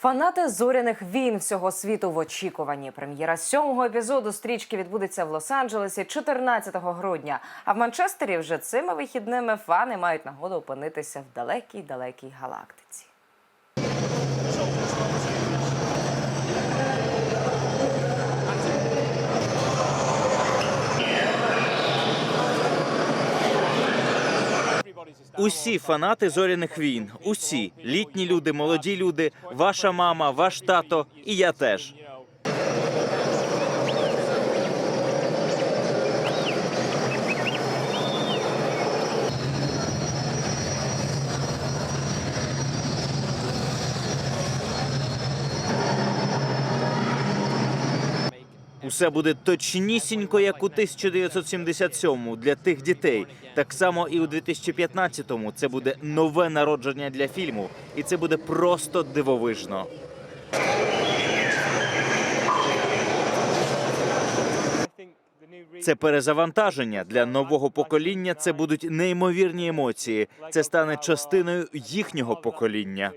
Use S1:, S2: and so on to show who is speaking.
S1: Фанати зоряних війн всього світу в очікуванні. Прем'єра сьомого епізоду стрічки відбудеться в Лос-Анджелесі 14 грудня. А в Манчестері вже цими вихідними фани мають нагоду опинитися в далекій далекій галактиці.
S2: Усі фанати зоряних війн, усі літні люди, молоді люди, ваша мама, ваш тато і я теж. Усе буде точнісінько, як у 1977-му для тих дітей. Так само і у 2015-му. Це буде нове народження для фільму, і це буде просто дивовижно. Це перезавантаження для нового покоління. Це будуть неймовірні емоції. Це стане частиною їхнього покоління.